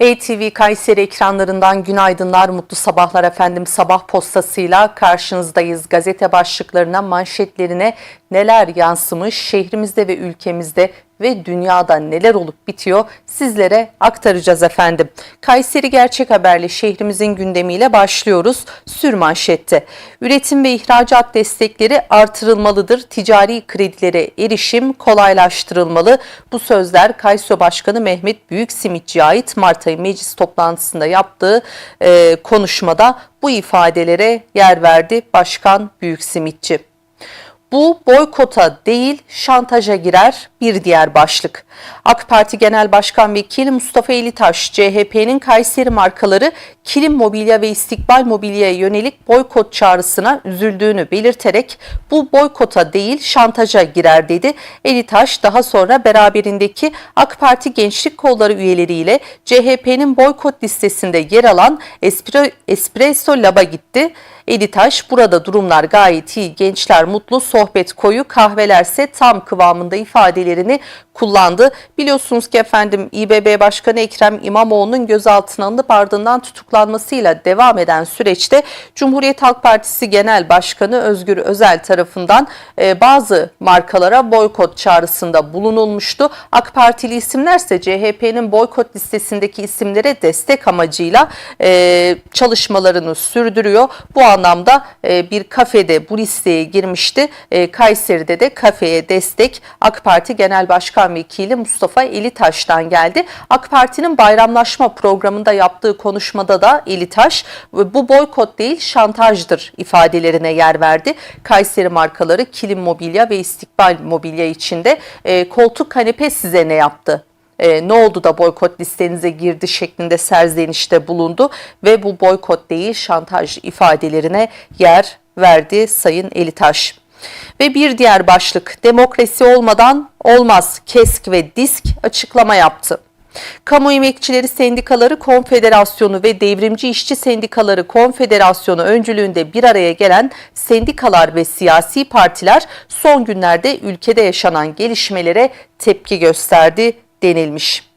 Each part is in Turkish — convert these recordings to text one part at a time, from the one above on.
ATV Kayseri ekranlarından günaydınlar, mutlu sabahlar efendim. Sabah postasıyla karşınızdayız. Gazete başlıklarına, manşetlerine neler yansımış, şehrimizde ve ülkemizde ve dünyada neler olup bitiyor sizlere aktaracağız efendim. Kayseri Gerçek Haber'le şehrimizin gündemiyle başlıyoruz. Sür manşette. Üretim ve ihracat destekleri artırılmalıdır. Ticari kredilere erişim kolaylaştırılmalı. Bu sözler Kayso Başkanı Mehmet Büyüksimitçi'ye ait Mart ayı meclis toplantısında yaptığı e, konuşmada bu ifadelere yer verdi Başkan Büyüksimitçi. Bu boykota değil şantaja girer bir diğer başlık. AK Parti Genel Başkan Vekili Mustafa Elitaş, CHP'nin Kayseri markaları Kilim Mobilya ve İstikbal Mobilya'ya yönelik boykot çağrısına üzüldüğünü belirterek bu boykota değil şantaja girer dedi. Elitaş daha sonra beraberindeki AK Parti Gençlik Kolları üyeleriyle CHP'nin boykot listesinde yer alan Espresso Lab'a gitti. Editaş burada durumlar gayet iyi, gençler mutlu, sohbet koyu, kahvelerse tam kıvamında ifadelerini kullandı. Biliyorsunuz ki efendim İBB Başkanı Ekrem İmamoğlu'nun gözaltına alınıp ardından tutuklanmasıyla devam eden süreçte Cumhuriyet Halk Partisi Genel Başkanı Özgür Özel tarafından e, bazı markalara boykot çağrısında bulunulmuştu. AK Partili isimlerse CHP'nin boykot listesindeki isimlere destek amacıyla e, çalışmalarını sürdürüyor. Bu anlamda e, bir kafede bu listeye girmişti. E, Kayseri'de de kafeye destek AK Parti Genel Başkan Vekili Mustafa Elitaş'tan geldi. AK Parti'nin bayramlaşma programında yaptığı konuşmada da Elitaş bu boykot değil şantajdır ifadelerine yer verdi. Kayseri markaları Kilim Mobilya ve İstikbal Mobilya içinde e, koltuk kanepe size ne yaptı e, ne oldu da boykot listenize girdi şeklinde serzenişte bulundu ve bu boykot değil şantaj ifadelerine yer verdi Sayın Elitaş. Ve bir diğer başlık demokrasi olmadan olmaz KESK ve DISK açıklama yaptı. Kamu Emekçileri Sendikaları Konfederasyonu ve Devrimci İşçi Sendikaları Konfederasyonu öncülüğünde bir araya gelen sendikalar ve siyasi partiler son günlerde ülkede yaşanan gelişmelere tepki gösterdi denilmiş.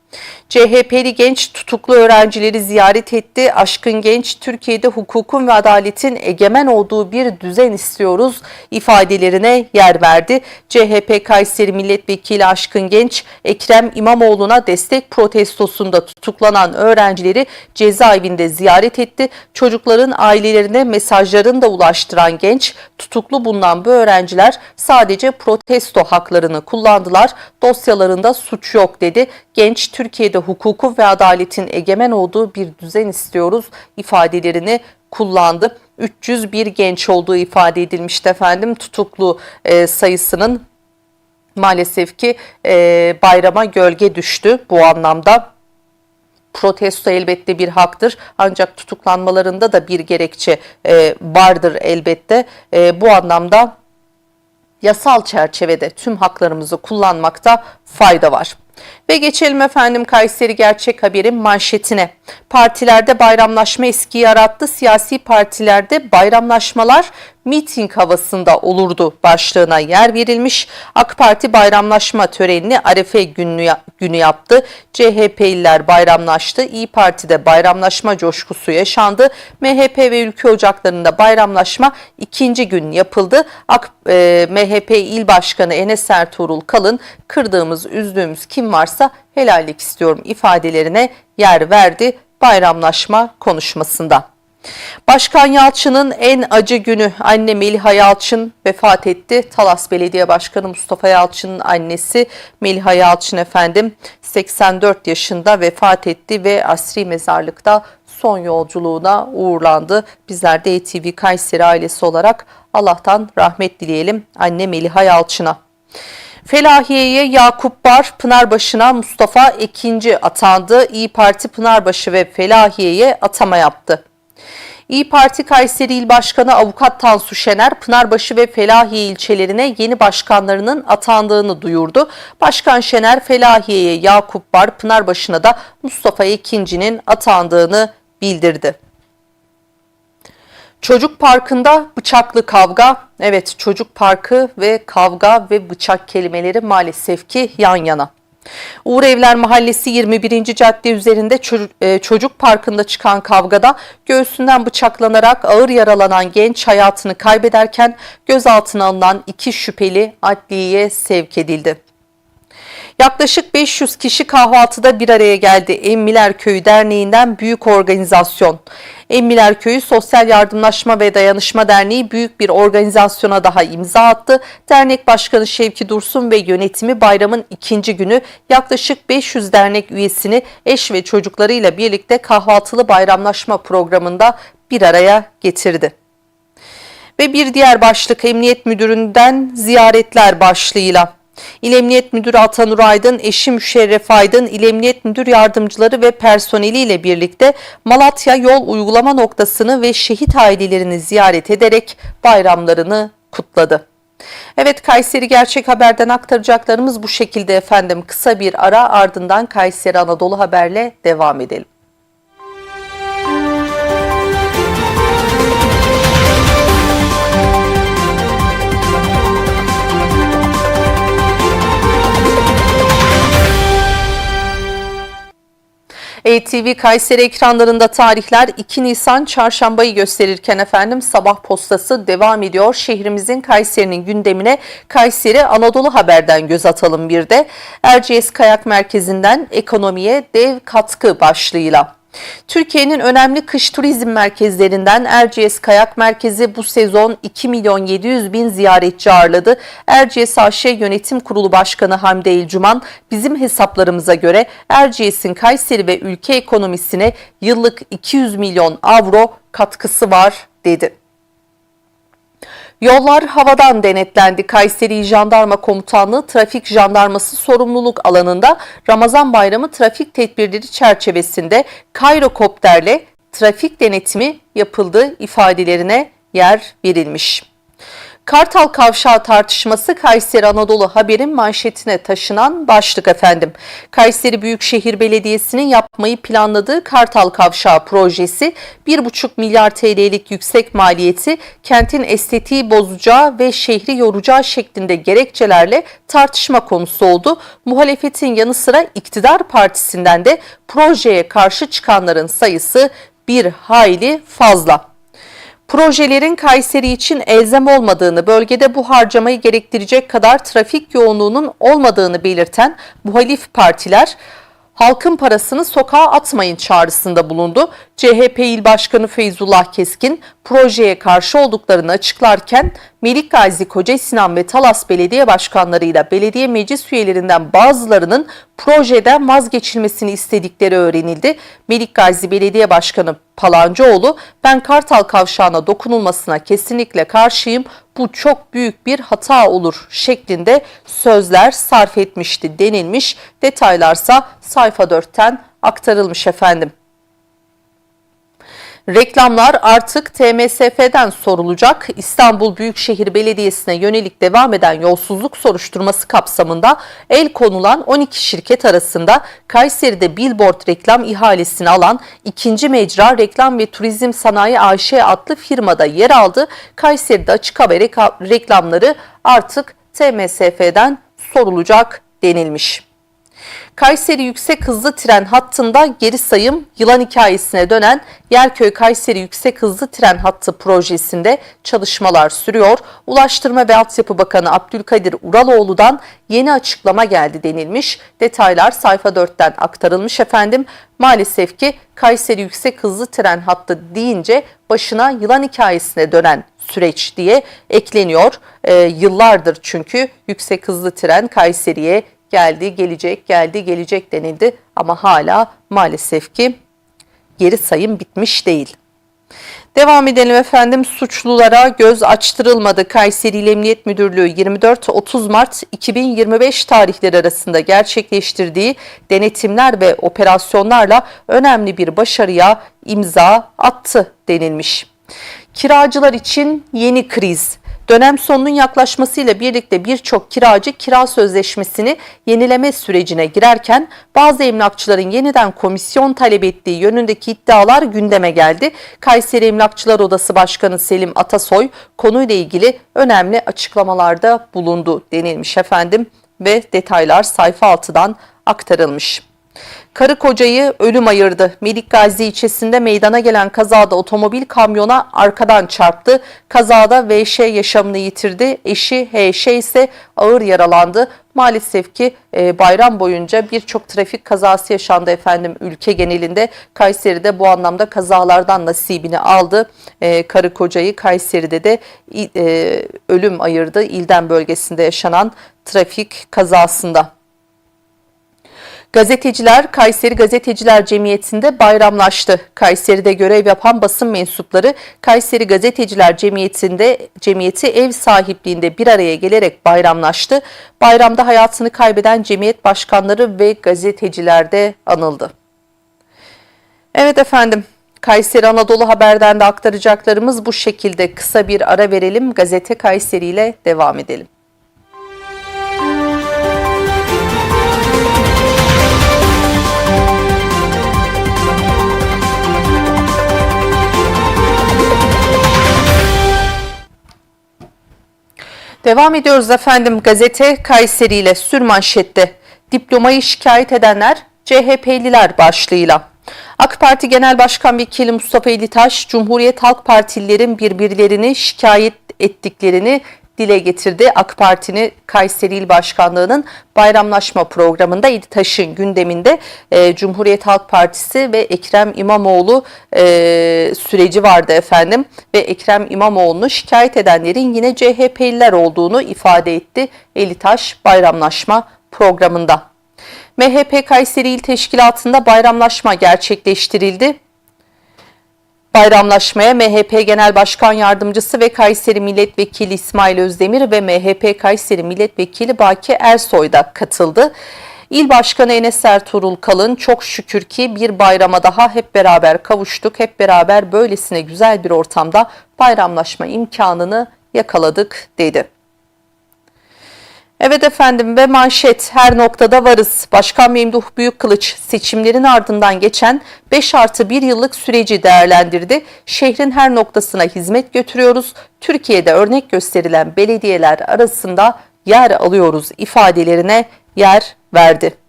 CHP'li genç tutuklu öğrencileri ziyaret etti. Aşkın Genç, Türkiye'de hukukun ve adaletin egemen olduğu bir düzen istiyoruz ifadelerine yer verdi. CHP Kayseri Milletvekili Aşkın Genç, Ekrem İmamoğlu'na destek protestosunda tutuklanan öğrencileri cezaevinde ziyaret etti. Çocukların ailelerine mesajlarını da ulaştıran Genç, tutuklu bulunan bu öğrenciler sadece protesto haklarını kullandılar. Dosyalarında suç yok dedi. Genç, Türkiye'de hukukun ve adaletin egemen olduğu bir düzen istiyoruz ifadelerini kullandı. 301 genç olduğu ifade edilmişti efendim. Tutuklu e, sayısının maalesef ki e, bayrama gölge düştü bu anlamda. Protesto elbette bir haktır ancak tutuklanmalarında da bir gerekçe e, vardır elbette. E, bu anlamda yasal çerçevede tüm haklarımızı kullanmakta fayda var. Ve geçelim efendim Kayseri Gerçek Haber'in manşetine. Partilerde bayramlaşma eski yarattı. Siyasi partilerde bayramlaşmalar miting havasında olurdu başlığına yer verilmiş. AK Parti bayramlaşma törenini Arefe günü, günü yaptı. CHP'liler bayramlaştı. İyi Parti'de bayramlaşma coşkusu yaşandı. MHP ve ülke ocaklarında bayramlaşma ikinci gün yapıldı. AK, e, MHP İl Başkanı Enes Ertuğrul Kalın kırdığımız, üzdüğümüz kim varsa helallik istiyorum ifadelerine yer verdi bayramlaşma konuşmasında. Başkan Yalçın'ın en acı günü anne Meliha Yalçın vefat etti. Talas Belediye Başkanı Mustafa Yalçın'ın annesi Meliha Yalçın efendim 84 yaşında vefat etti ve asri mezarlıkta son yolculuğuna uğurlandı. Bizler de ETV Kayseri ailesi olarak Allah'tan rahmet dileyelim anne Meliha Yalçın'a. Felahiye'ye Yakup Bar, Pınarbaşı'na Mustafa Ekinci atandı. İyi Parti Pınarbaşı ve Felahiye'ye atama yaptı. İyi Parti Kayseri İl Başkanı Avukat Tansu Şener, Pınarbaşı ve Felahiye ilçelerine yeni başkanlarının atandığını duyurdu. Başkan Şener, Felahiye'ye Yakup Bar, Pınarbaşı'na da Mustafa Ekinci'nin atandığını bildirdi. Çocuk parkında bıçaklı kavga. Evet çocuk parkı ve kavga ve bıçak kelimeleri maalesef ki yan yana. Uğur Evler Mahallesi 21. cadde üzerinde çocuk, e, çocuk parkında çıkan kavgada göğsünden bıçaklanarak ağır yaralanan genç hayatını kaybederken gözaltına alınan iki şüpheli adliyeye sevk edildi. Yaklaşık 500 kişi kahvaltıda bir araya geldi. Emmiler Köyü Derneği'nden büyük organizasyon. Emmiler Köyü Sosyal Yardımlaşma ve Dayanışma Derneği büyük bir organizasyona daha imza attı. Dernek Başkanı Şevki Dursun ve yönetimi bayramın ikinci günü yaklaşık 500 dernek üyesini eş ve çocuklarıyla birlikte kahvaltılı bayramlaşma programında bir araya getirdi. Ve bir diğer başlık Emniyet Müdürü'nden ziyaretler başlığıyla. İl Emniyet Müdürü Atanur Aydın, eşi Müşerref Aydın, İl Emniyet Müdür Yardımcıları ve personeliyle birlikte Malatya yol uygulama noktasını ve şehit ailelerini ziyaret ederek bayramlarını kutladı. Evet Kayseri Gerçek Haber'den aktaracaklarımız bu şekilde efendim. Kısa bir ara ardından Kayseri Anadolu Haber'le devam edelim. ATV Kayseri ekranlarında tarihler 2 Nisan çarşambayı gösterirken efendim sabah postası devam ediyor. Şehrimizin Kayseri'nin gündemine Kayseri Anadolu Haber'den göz atalım bir de. Erciyes Kayak Merkezi'nden ekonomiye dev katkı başlığıyla. Türkiye'nin önemli kış turizm merkezlerinden Erciyes Kayak Merkezi bu sezon 2 milyon 700 bin ziyaretçi ağırladı. Erciyes AŞ Yönetim Kurulu Başkanı Hamdi Elcuman bizim hesaplarımıza göre Erciyes'in Kayseri ve ülke ekonomisine yıllık 200 milyon avro katkısı var dedi. Yollar havadan denetlendi. Kayseri Jandarma Komutanlığı Trafik Jandarması sorumluluk alanında Ramazan Bayramı trafik tedbirleri çerçevesinde kayrokopterle trafik denetimi yapıldı ifadelerine yer verilmiş. Kartal Kavşağı tartışması Kayseri Anadolu Haber'in manşetine taşınan başlık efendim. Kayseri Büyükşehir Belediyesi'nin yapmayı planladığı Kartal Kavşağı projesi 1,5 milyar TL'lik yüksek maliyeti kentin estetiği bozacağı ve şehri yoracağı şeklinde gerekçelerle tartışma konusu oldu. Muhalefetin yanı sıra iktidar partisinden de projeye karşı çıkanların sayısı bir hayli fazla projelerin Kayseri için elzem olmadığını, bölgede bu harcamayı gerektirecek kadar trafik yoğunluğunun olmadığını belirten muhalif partiler halkın parasını sokağa atmayın çağrısında bulundu. CHP İl Başkanı Feyzullah Keskin projeye karşı olduklarını açıklarken Melik Gazi Koca Sinan ve Talas Belediye Başkanlarıyla belediye meclis üyelerinden bazılarının projeden vazgeçilmesini istedikleri öğrenildi. Melik Gazi Belediye Başkanı Palancıoğlu ben Kartal Kavşağı'na dokunulmasına kesinlikle karşıyım. Bu çok büyük bir hata olur şeklinde sözler sarf etmişti denilmiş. Detaylarsa sayfa 4'ten aktarılmış efendim. Reklamlar artık TMSF'den sorulacak. İstanbul Büyükşehir Belediyesi'ne yönelik devam eden yolsuzluk soruşturması kapsamında el konulan 12 şirket arasında Kayseri'de billboard reklam ihalesini alan ikinci mecra Reklam ve Turizm Sanayi AŞ adlı firmada yer aldı. Kayseri'de açık hava reklamları artık TMSF'den sorulacak denilmiş. Kayseri Yüksek Hızlı Tren hattında geri sayım yılan hikayesine dönen Yerköy Kayseri Yüksek Hızlı Tren Hattı projesinde çalışmalar sürüyor. Ulaştırma ve Altyapı Bakanı Abdülkadir Uraloğlu'dan yeni açıklama geldi denilmiş. Detaylar sayfa 4'ten aktarılmış efendim. Maalesef ki Kayseri Yüksek Hızlı Tren Hattı deyince başına yılan hikayesine dönen süreç diye ekleniyor. E, yıllardır çünkü yüksek hızlı tren Kayseri'ye geldi, gelecek, geldi, gelecek denildi ama hala maalesef ki geri sayım bitmiş değil. Devam edelim efendim. Suçlulara göz açtırılmadı. Kayseri İl Emniyet Müdürlüğü 24-30 Mart 2025 tarihleri arasında gerçekleştirdiği denetimler ve operasyonlarla önemli bir başarıya imza attı denilmiş. Kiracılar için yeni kriz. Dönem sonunun yaklaşmasıyla birlikte birçok kiracı kira sözleşmesini yenileme sürecine girerken bazı emlakçıların yeniden komisyon talep ettiği yönündeki iddialar gündeme geldi. Kayseri Emlakçılar Odası Başkanı Selim Atasoy konuyla ilgili önemli açıklamalarda bulundu denilmiş efendim ve detaylar sayfa 6'dan aktarılmış. Karı kocayı ölüm ayırdı. Melik Gazi ilçesinde meydana gelen kazada otomobil kamyona arkadan çarptı. Kazada VŞ yaşamını yitirdi. Eşi HŞ ise ağır yaralandı. Maalesef ki e, bayram boyunca birçok trafik kazası yaşandı efendim ülke genelinde. Kayseri'de bu anlamda kazalardan nasibini aldı. E, karı kocayı Kayseri'de de e, ölüm ayırdı. İlden bölgesinde yaşanan trafik kazasında. Gazeteciler Kayseri Gazeteciler Cemiyeti'nde bayramlaştı. Kayseri'de görev yapan basın mensupları Kayseri Gazeteciler Cemiyeti'nde cemiyeti ev sahipliğinde bir araya gelerek bayramlaştı. Bayramda hayatını kaybeden cemiyet başkanları ve gazeteciler de anıldı. Evet efendim. Kayseri Anadolu Haber'den de aktaracaklarımız bu şekilde kısa bir ara verelim. Gazete Kayseri ile devam edelim. Devam ediyoruz efendim gazete Kayseri ile sürmanşette diplomayı şikayet edenler CHP'liler başlığıyla. AK Parti Genel Başkan Vekili Mustafa Elitaş, Cumhuriyet Halk Partililerin birbirlerini şikayet ettiklerini dile getirdi. AK Parti'nin Kayseri İl Başkanlığı'nın bayramlaşma programında İditaş'ın gündeminde e, Cumhuriyet Halk Partisi ve Ekrem İmamoğlu e, süreci vardı efendim. Ve Ekrem İmamoğlu'nu şikayet edenlerin yine CHP'liler olduğunu ifade etti Elitaş bayramlaşma programında. MHP Kayseri İl Teşkilatı'nda bayramlaşma gerçekleştirildi. Bayramlaşmaya MHP Genel Başkan Yardımcısı ve Kayseri Milletvekili İsmail Özdemir ve MHP Kayseri Milletvekili Baki Ersoy da katıldı. İl Başkanı Enes Ertuğrul Kalın çok şükür ki bir bayrama daha hep beraber kavuştuk. Hep beraber böylesine güzel bir ortamda bayramlaşma imkanını yakaladık dedi. Evet efendim ve manşet her noktada varız. Başkan Memduh Büyükkılıç seçimlerin ardından geçen 5 artı 1 yıllık süreci değerlendirdi. Şehrin her noktasına hizmet götürüyoruz. Türkiye'de örnek gösterilen belediyeler arasında yer alıyoruz ifadelerine yer verdi.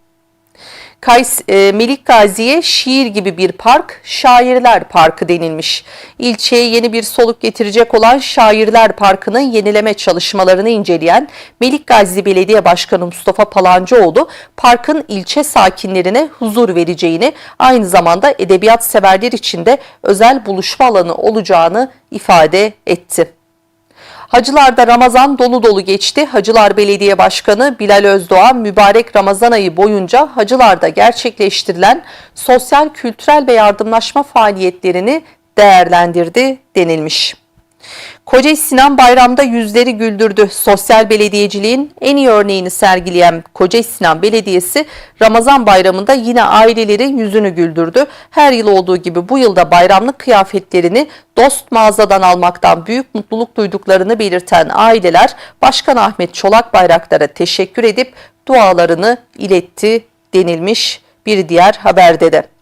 Kays, e, Melik Gazi'ye şiir gibi bir park, Şairler Parkı denilmiş. İlçeye yeni bir soluk getirecek olan Şairler Parkı'nın yenileme çalışmalarını inceleyen Melik Gazi Belediye Başkanı Mustafa Palancıoğlu, parkın ilçe sakinlerine huzur vereceğini, aynı zamanda edebiyat severler için de özel buluşma alanı olacağını ifade etti. Hacılar'da Ramazan dolu dolu geçti. Hacılar Belediye Başkanı Bilal Özdoğan mübarek Ramazan ayı boyunca Hacılar'da gerçekleştirilen sosyal, kültürel ve yardımlaşma faaliyetlerini değerlendirdi denilmiş. Koca Sinan bayramda yüzleri güldürdü. Sosyal belediyeciliğin en iyi örneğini sergileyen Koca Sinan Belediyesi Ramazan bayramında yine ailelerin yüzünü güldürdü. Her yıl olduğu gibi bu yılda bayramlık kıyafetlerini dost mağazadan almaktan büyük mutluluk duyduklarını belirten aileler Başkan Ahmet Çolak Bayraktar'a teşekkür edip dualarını iletti denilmiş bir diğer haberde de.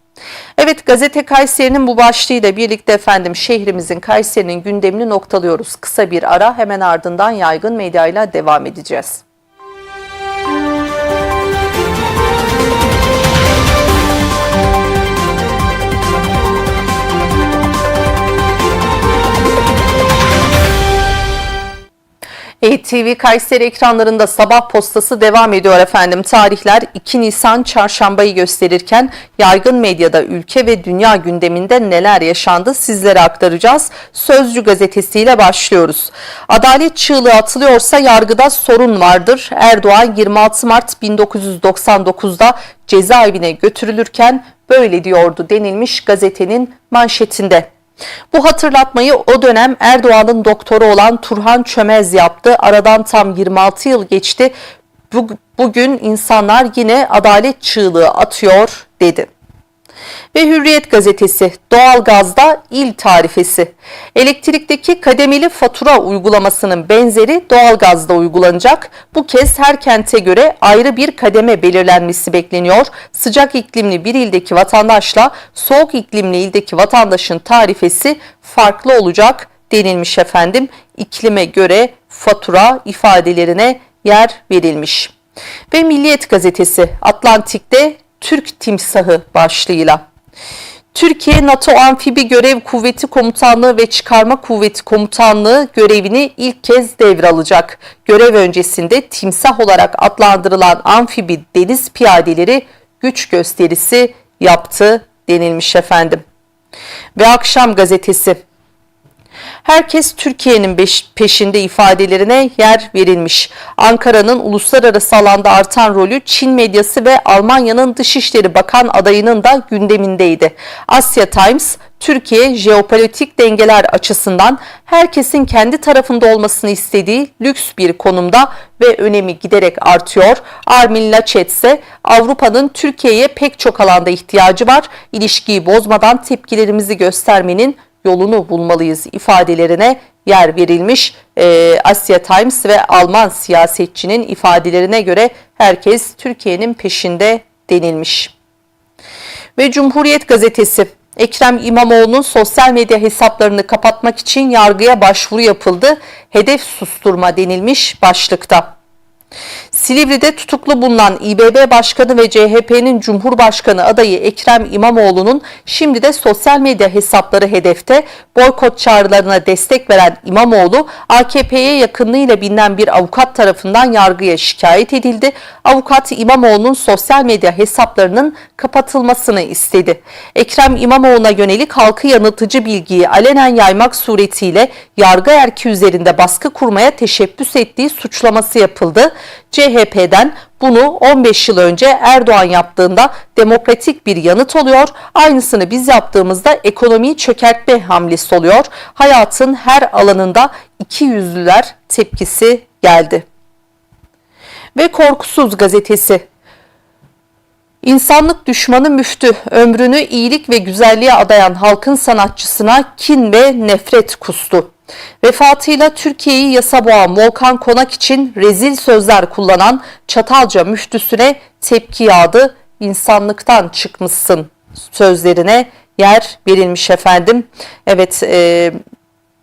Evet gazete Kayseri'nin bu başlığıyla birlikte efendim şehrimizin Kayseri'nin gündemini noktalıyoruz. Kısa bir ara hemen ardından yaygın medyayla devam edeceğiz. ETV Kayseri ekranlarında sabah postası devam ediyor efendim. Tarihler 2 Nisan çarşambayı gösterirken yaygın medyada ülke ve dünya gündeminde neler yaşandı sizlere aktaracağız. Sözcü gazetesiyle başlıyoruz. Adalet çığlığı atılıyorsa yargıda sorun vardır. Erdoğan 26 Mart 1999'da cezaevine götürülürken böyle diyordu denilmiş gazetenin manşetinde. Bu hatırlatmayı o dönem Erdoğan'ın doktoru olan Turhan Çömez yaptı. Aradan tam 26 yıl geçti. Bugün insanlar yine adalet çığlığı atıyor dedi ve Hürriyet gazetesi doğalgazda il tarifesi. Elektrikteki kademeli fatura uygulamasının benzeri doğalgazda uygulanacak. Bu kez her kente göre ayrı bir kademe belirlenmesi bekleniyor. Sıcak iklimli bir ildeki vatandaşla soğuk iklimli ildeki vatandaşın tarifesi farklı olacak denilmiş efendim. İklime göre fatura ifadelerine yer verilmiş. Ve Milliyet gazetesi Atlantik'te Türk timsahı başlığıyla. Türkiye NATO Amfibi Görev Kuvveti Komutanlığı ve Çıkarma Kuvveti Komutanlığı görevini ilk kez devralacak. Görev öncesinde timsah olarak adlandırılan amfibi deniz piyadeleri güç gösterisi yaptı denilmiş efendim. Ve Akşam gazetesi Herkes Türkiye'nin peşinde ifadelerine yer verilmiş. Ankara'nın uluslararası alanda artan rolü Çin medyası ve Almanya'nın Dışişleri Bakan adayının da gündemindeydi. Asya Times, Türkiye jeopolitik dengeler açısından herkesin kendi tarafında olmasını istediği lüks bir konumda ve önemi giderek artıyor. Armin Laschet ise Avrupa'nın Türkiye'ye pek çok alanda ihtiyacı var. İlişkiyi bozmadan tepkilerimizi göstermenin yolunu bulmalıyız ifadelerine yer verilmiş. E, Asya Times ve Alman siyasetçinin ifadelerine göre herkes Türkiye'nin peşinde denilmiş. Ve Cumhuriyet Gazetesi Ekrem İmamoğlu'nun sosyal medya hesaplarını kapatmak için yargıya başvuru yapıldı. Hedef susturma denilmiş başlıkta. Silivri'de tutuklu bulunan İBB Başkanı ve CHP'nin Cumhurbaşkanı adayı Ekrem İmamoğlu'nun şimdi de sosyal medya hesapları hedefte boykot çağrılarına destek veren İmamoğlu, AKP'ye yakınlığıyla bilinen bir avukat tarafından yargıya şikayet edildi. Avukat İmamoğlu'nun sosyal medya hesaplarının kapatılmasını istedi. Ekrem İmamoğlu'na yönelik halkı yanıltıcı bilgiyi alenen yaymak suretiyle yargı erki üzerinde baskı kurmaya teşebbüs ettiği suçlaması yapıldı. CHP'den bunu 15 yıl önce Erdoğan yaptığında demokratik bir yanıt oluyor. Aynısını biz yaptığımızda ekonomiyi çökertme hamlesi oluyor. Hayatın her alanında iki yüzlüler tepkisi geldi. Ve Korkusuz gazetesi İnsanlık düşmanı müftü ömrünü iyilik ve güzelliğe adayan halkın sanatçısına kin ve nefret kustu. Vefatıyla Türkiye'yi yasa boğan Volkan Konak için rezil sözler kullanan Çatalca müftüsüne tepki yağdı. İnsanlıktan çıkmışsın sözlerine yer verilmiş efendim. Evet e,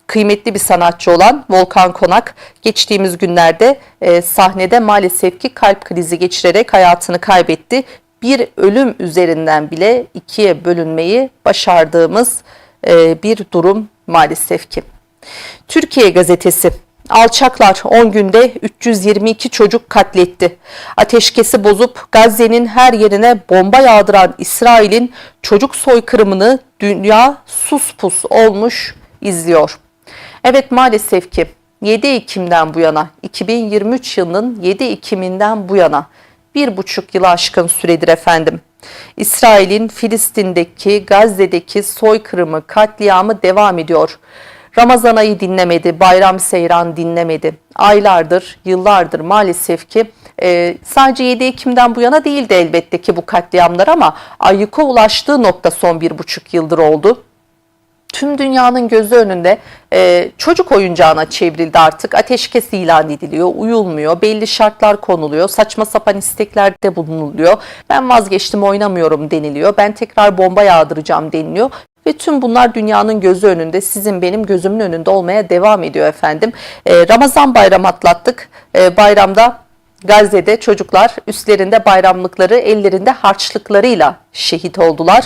kıymetli bir sanatçı olan Volkan Konak geçtiğimiz günlerde e, sahnede maalesef ki kalp krizi geçirerek hayatını kaybetti. Bir ölüm üzerinden bile ikiye bölünmeyi başardığımız e, bir durum maalesef ki. Türkiye gazetesi Alçaklar 10 günde 322 çocuk katletti. Ateşkesi bozup Gazze'nin her yerine bomba yağdıran İsrail'in çocuk soykırımını dünya sus pus olmuş izliyor. Evet maalesef ki 7 Ekim'den bu yana 2023 yılının 7 Ekim'inden bu yana bir buçuk yılı aşkın süredir efendim. İsrail'in Filistin'deki Gazze'deki soykırımı katliamı devam ediyor. Ramazan ayı dinlemedi, bayram seyran dinlemedi. Aylardır, yıllardır maalesef ki e, sadece 7 Ekim'den bu yana değildi elbette ki bu katliamlar ama ayyuka ulaştığı nokta son bir buçuk yıldır oldu tüm dünyanın gözü önünde e, çocuk oyuncağına çevrildi artık. Ateşkes ilan ediliyor, uyulmuyor, belli şartlar konuluyor, saçma sapan isteklerde bulunuluyor. Ben vazgeçtim oynamıyorum deniliyor, ben tekrar bomba yağdıracağım deniliyor. Ve tüm bunlar dünyanın gözü önünde, sizin benim gözümün önünde olmaya devam ediyor efendim. E, Ramazan bayramı atlattık. E, bayramda Gazze'de çocuklar üstlerinde bayramlıkları, ellerinde harçlıklarıyla şehit oldular.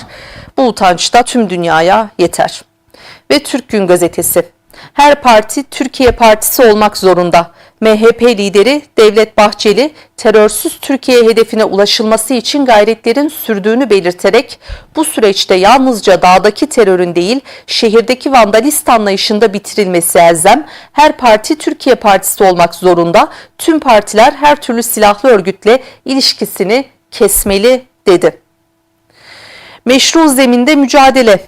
Bu utanç da tüm dünyaya yeter. Ve Türk Gün Gazetesi. Her parti Türkiye Partisi olmak zorunda. MHP lideri Devlet Bahçeli terörsüz Türkiye hedefine ulaşılması için gayretlerin sürdüğünü belirterek bu süreçte yalnızca dağdaki terörün değil şehirdeki vandalist anlayışında bitirilmesi elzem. Her parti Türkiye Partisi olmak zorunda. Tüm partiler her türlü silahlı örgütle ilişkisini kesmeli dedi. Meşru zeminde mücadele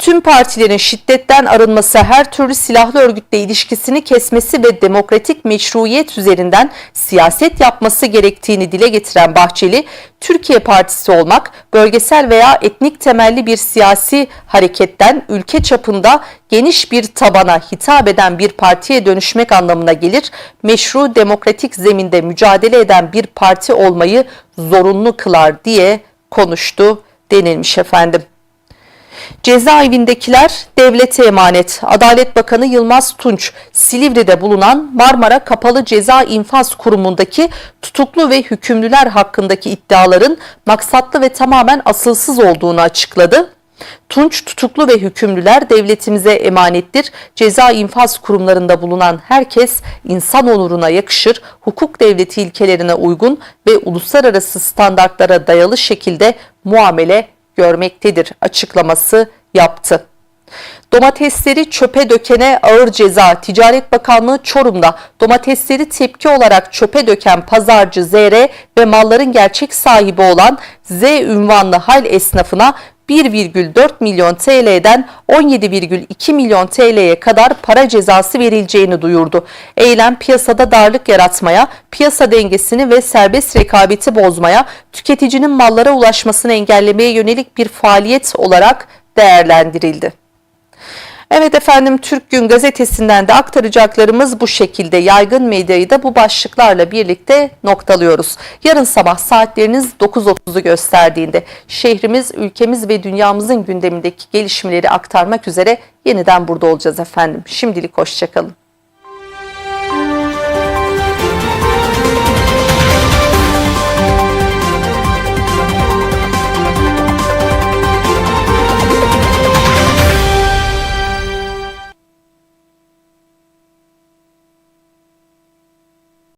tüm partilerin şiddetten arınması, her türlü silahlı örgütle ilişkisini kesmesi ve demokratik meşruiyet üzerinden siyaset yapması gerektiğini dile getiren Bahçeli, Türkiye Partisi olmak, bölgesel veya etnik temelli bir siyasi hareketten ülke çapında geniş bir tabana hitap eden bir partiye dönüşmek anlamına gelir. Meşru demokratik zeminde mücadele eden bir parti olmayı zorunlu kılar diye konuştu denilmiş efendim. Cezaevindekiler devlete emanet. Adalet Bakanı Yılmaz Tunç, Silivri'de bulunan Marmara Kapalı Ceza İnfaz Kurumu'ndaki tutuklu ve hükümlüler hakkındaki iddiaların maksatlı ve tamamen asılsız olduğunu açıkladı. Tunç tutuklu ve hükümlüler devletimize emanettir. Ceza infaz kurumlarında bulunan herkes insan onuruna yakışır, hukuk devleti ilkelerine uygun ve uluslararası standartlara dayalı şekilde muamele görmektedir açıklaması yaptı. Domatesleri çöpe dökene ağır ceza. Ticaret Bakanlığı Çorum'da domatesleri tepki olarak çöpe döken pazarcı ZR ve malların gerçek sahibi olan Z ünvanlı hal esnafına 1,4 milyon TL'den 17,2 milyon TL'ye kadar para cezası verileceğini duyurdu. Eylem piyasada darlık yaratmaya, piyasa dengesini ve serbest rekabeti bozmaya, tüketicinin mallara ulaşmasını engellemeye yönelik bir faaliyet olarak değerlendirildi. Evet efendim Türk Gün gazetesinden de aktaracaklarımız bu şekilde. Yaygın medyayı da bu başlıklarla birlikte noktalıyoruz. Yarın sabah saatleriniz 9.30'u gösterdiğinde şehrimiz, ülkemiz ve dünyamızın gündemindeki gelişmeleri aktarmak üzere yeniden burada olacağız efendim. Şimdilik hoşçakalın.